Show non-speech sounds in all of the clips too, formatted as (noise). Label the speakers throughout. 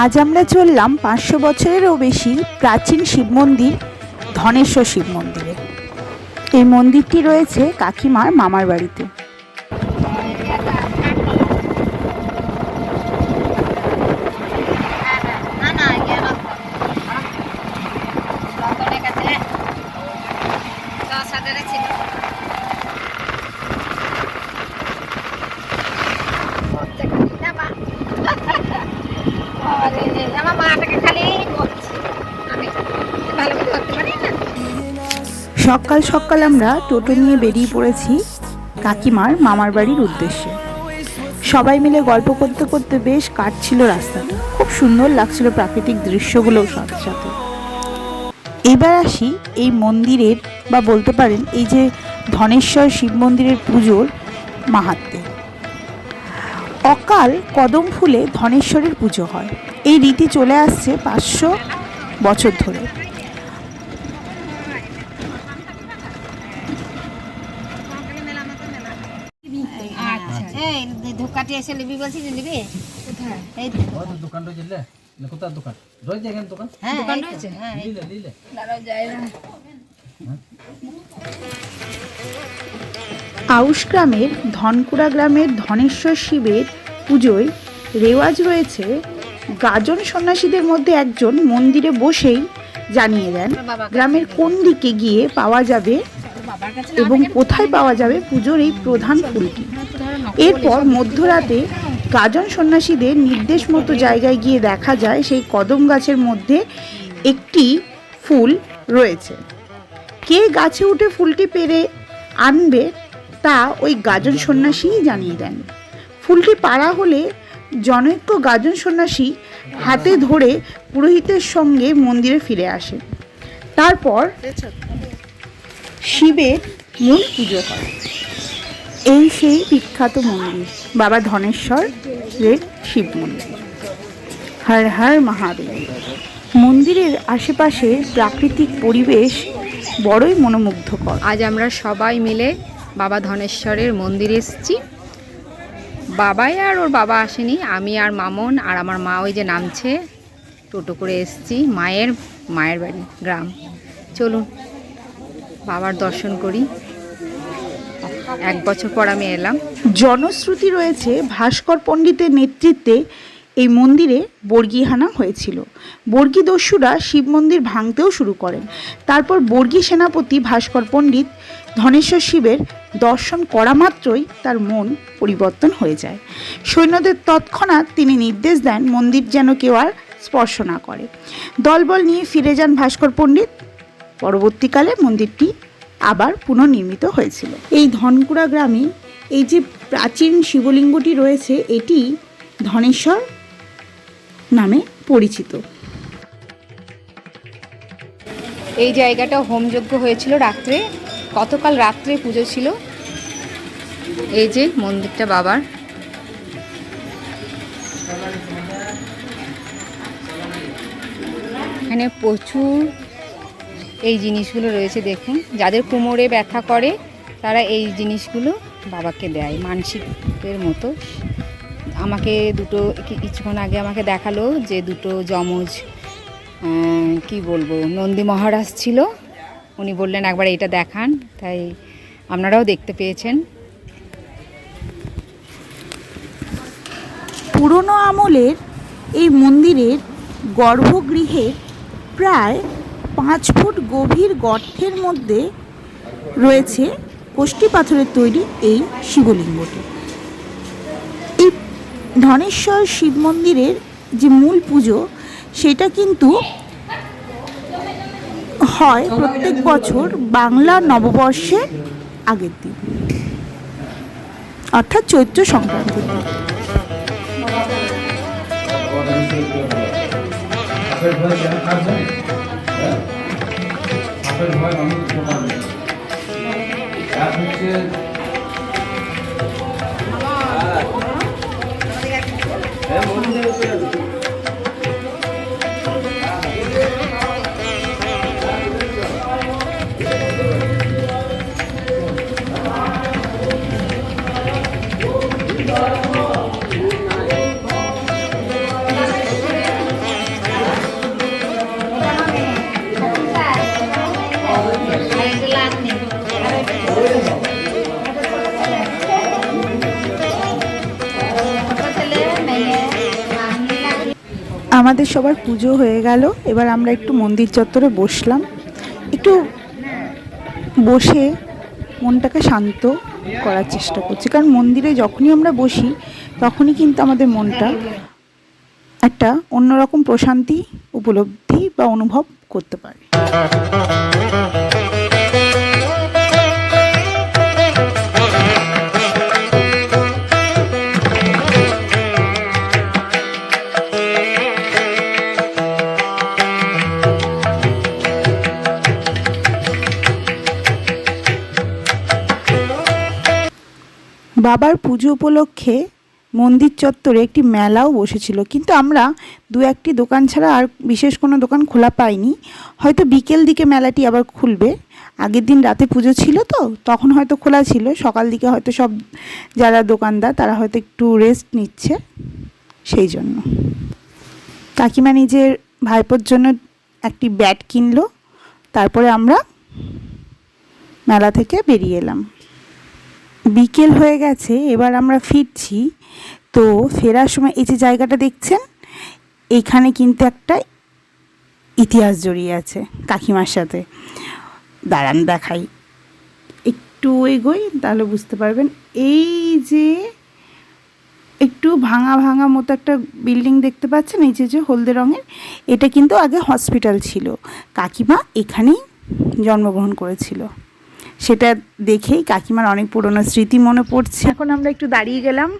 Speaker 1: আজ আমরা চললাম পাঁচশো বছরেরও বেশি প্রাচীন শিব মন্দির, ধনেশ্বর শিব মন্দিরে। এই মন্দিরটি রয়েছে কাকিমার মামার বাড়িতে
Speaker 2: না না জ্ঞান লন্ডনের কাছে দশ হাজারে ছিল আমার মাটাকে খালি বলছি আমি ভালো করে ধরতে পারি না
Speaker 1: সকাল সকাল আমরা টোটো নিয়ে বেরিয়ে পড়েছি কাকিমার মামার বাড়ির উদ্দেশ্যে। সবাই মিলে গল্প করতে করতে বেশ কাটছিল রাস্তাটা। খুব সুন্দর লাগছিল প্রাকৃতিক দৃশ্যগুলোও সাথে সাথে। এবার আসি এই মন্দিরের বা বলতে পারেন এই যে ধনেশ্বর শিব মন্দিরের পুজোর মাহাত্মে। অকাল কদম ফুলে ধনেশ্বরের পুজো হয়। এই রীতি চলে আসছে পাঁচশো বছর ধরে
Speaker 2: আচ্ছা এই ধোকাটি এসে নিবি বলছি যে নিবি? কোথায়? এই তো।
Speaker 3: ওই তো দোকান রয়েছে লে না কোথায় দোকান? রয়েছে এখানে দোকান?
Speaker 2: হ্যাঁ দোকান রয়েছে? হ্যাঁ
Speaker 3: লিলে লিলে
Speaker 2: দাঁড়াও যাই না।
Speaker 1: আউশ গ্রামের ধনকুড়া গ্রামের ধনেশ্বর শিবের পুজোয় রেওয়াজ রয়েছে গাজন সন্ন্যাসীদের মধ্যে একজন মন্দিরে বসেই জানিয়ে দেন গ্রামের কোন দিকে গিয়ে পাওয়া যাবে এবং কোথায় পাওয়া যাবে পুজোর এই প্রধান ফুলটি এরপর মধ্যরাতে গাজন সন্ন্যাসীদের নির্দেশ মতো জায়গায় গিয়ে দেখা যায় সেই কদম গাছের মধ্যে একটি ফুল রয়েছে। কে গাছে উঠে ফুলটি পেরে আনবে তা ওই গাজন সন্ন্যাসীই জানিয়ে দেন। ফুলটি পাড়া হলে জনৈক্য গাজন সন্ন্যাসী হাতে ধরে পুরোহিতের সঙ্গে মন্দিরে ফিরে আসে। তারপর শিবের মূল পুজো হয়। এই সেই বিখ্যাত মন্দির, বাবা ধনেশ্বরের শিব মন্দির। হর হর মহাদেব। মন্দিরের আশেপাশে প্রাকৃতিক পরিবেশ বড়ই মনোমুগ্ধকর।
Speaker 4: আজ আমরা সবাই মিলে বাবা ধনেশ্বরের মন্দিরে এসেছি। বাবাই আর ওর বাবা আসেনি, আমি আর মামন আর আমার মা ওই যে নামছে, টোটো করে এসেছি, মায়ের মায়ের বাড়ি, গ্রাম। চলুন। বাবার দর্শন করি। এক বছর পর আমি এলাম।
Speaker 1: জনশ্রুতি রয়েছে ভাস্কর পণ্ডিতের নেতৃত্বে এই মন্দিরে বর্গী হানা হয়েছিল। বর্গী দস্যুরা শিব মন্দির ভাঙতেও শুরু করেন। তারপর বর্গী সেনাপতি ভাস্কর পণ্ডিত ধনেশ্বর শিবের দর্শন করা মাত্রই তার মন পরিবর্তন হয়ে যায়। সৈন্যদের তৎক্ষণাৎ তিনি নির্দেশ দেন মন্দির যেন কেউ আর স্পর্শ না করে। দলবল নিয়ে ফিরে যান ভাস্কর পণ্ডিত। পরবর্তীকালে মন্দিরটি আবার পুনর্নির্মিত হয়েছিল। এই ধনকুড়া গ্রামে এই যে প্রাচীন শিবলিঙ্গটি রয়েছে, এটি ধনেশ্বর নামে পরিচিত।
Speaker 4: এই জায়গাটা হোমযজ্ঞ হয়েছিল রাত্রে। গতকাল রাত্রে পুজো ছিল? এই যে মন্দিরটা বাবার। এখানে প্রচুর এই জিনিসগুলো রয়েছে, দেখুন। যাদের কোমরে ব্যথা করে, তারা এই জিনিসগুলো বাবাকে দেয় মানসিকের মতো। আমাকে দুটো কিছুক্ষণ আগে আমাকে দেখাল যে দুটো যমজ কি বলব, নন্দী মহারাজ ছিল। উনি বললেন, একবার এটা দেখান। তাই আপনারাও দেখতে পেয়েছেন।
Speaker 1: পুরনো আমলের এই মন্দিরের গর্ভগৃহের প্রায় পাঁচ ফুট গভীর গর্তের মধ্যে রয়েছে কোষ্ঠী পাথরের তৈরি এই শিবলিঙ্গটি। এই ধনেশ্বর শিব মন্দিরের যে মূল পুজো, সেটা কিন্তু হয় প্রত্যেক বছর বাংলা নববর্ষের আগের দিন, অর্থাৎ চৈত্র সংক্রান্তির দিন
Speaker 3: 밥을 좋아해 먹는 거좋아하는 야, 혹시 내가 모르는
Speaker 1: আমাদের সবার পুজো হয়ে গেল। এবার আমরা একটু মন্দির চত্বরে বসলাম। একটু বসে মনটাকে শান্ত করার চেষ্টা করছি। কারণ মন্দিরে যখনই আমরা বসি, তখনই কিন্তু আমাদের মনটা একটা অন্যরকম প্রশান্তি, উপলব্ধি বা অনুভব করতে পারে। বাবার পুজো উপলক্ষে মন্দির চত্বরে একটি মেলাও বসেছিল। কিন্তু আমরা দু একটি দোকান ছাড়া আর বিশেষ কোনো দোকান খোলা পাইনি। হয়তো বিকেল দিকে মেলাটি আবার খুলবে। আগের দিন রাতে পুজো ছিল তো, তখন হয়তো খোলা ছিল। সকাল দিকে হয়তো সব যারা দোকানদার, তারা হয়তো একটু রেস্ট নিচ্ছে সেই জন্য। কাকিমা নিজের ভাইপোর জন্য একটি ব্যাট কিনলো। তারপরে আমরা মেলা থেকে বেরিয়ে এলাম। বিকেল হয়ে গেছে, এবার আমরা ফিরছি। তো ফেরার সময় এই যে জায়গাটা দেখছেন এইখানে কিন্তু একটা ইতিহাস জড়িয়ে আছে কাকিমার সাথে। দাঁড়ান দেখাই। একটু এগোই, তাহলে বুঝতে পারবেন। এই যে একটু ভাঙা ভাঙা মতো একটা বিল্ডিং দেখতে পাচ্ছেন, এই যে যে হলদে রঙের, এটা কিন্তু আগে হসপিটাল ছিল। কাকিমা এখানেই জন্মগ্রহণ করেছিল। সেটা দেখেই কাকিমার অনেক পুরনো স্মৃতি মনে পড়ছে। এখন আমরা একটু দাঁড়িয়ে গেলাম।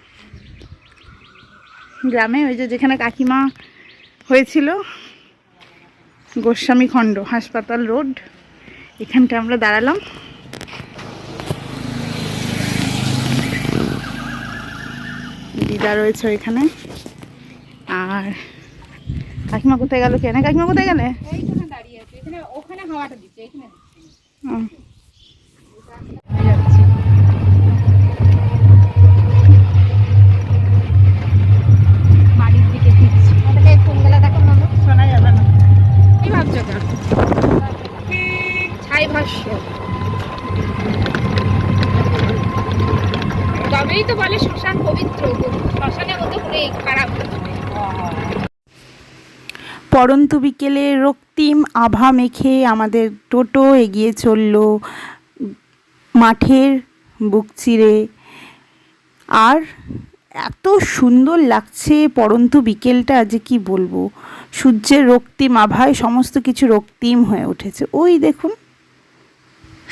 Speaker 1: গ্রামে ওই যে যেখানে কাকিমা হয়েছিল গোস্বামী খণ্ড হাসপাতাল রোড এখানটা আমরা দাঁড়ালাম। দিদা রয়েছে এখানে আর কাকিমা কোথায় গেল কেন কাকিমা কোথায় গেলে?
Speaker 4: দাঁড়িয়ে আছে। ওখানে হাওয়াটা দিচ্ছে এখানে
Speaker 1: পরন্ত বিকেলে রক্তিম আভা মেখে আমাদের টোটো এগিয়ে চলল মাঠের বুক চিরে। আর এত সুন্দর লাগছে পরন্ত বিকেলটা যে কি বলব? সূর্যের রক্তিম আভায় সমস্ত কিছু রক্তিম হয়ে উঠেছে। ওই দেখুন,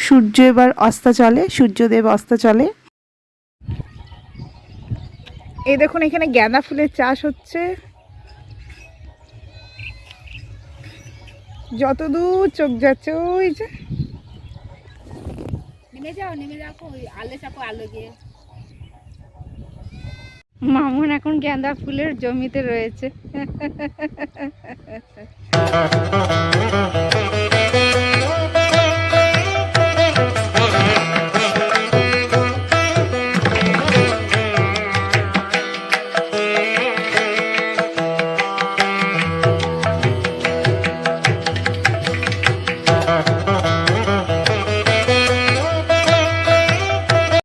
Speaker 1: সূর্য এবার অস্তা চলে, সূর্যদেব অস্তাচলে এই দেখুন এখানে গাঁদা ফুলের চাষ হচ্ছে। যতদূর চোখ যাচ্ছে ওই যে।
Speaker 4: নেমে যাও নেমে যাও ওই আলো চাপো আলো গিয়ে মামুন এখন গেঁদা ফুলের জমিতে রয়েছে। (laughs)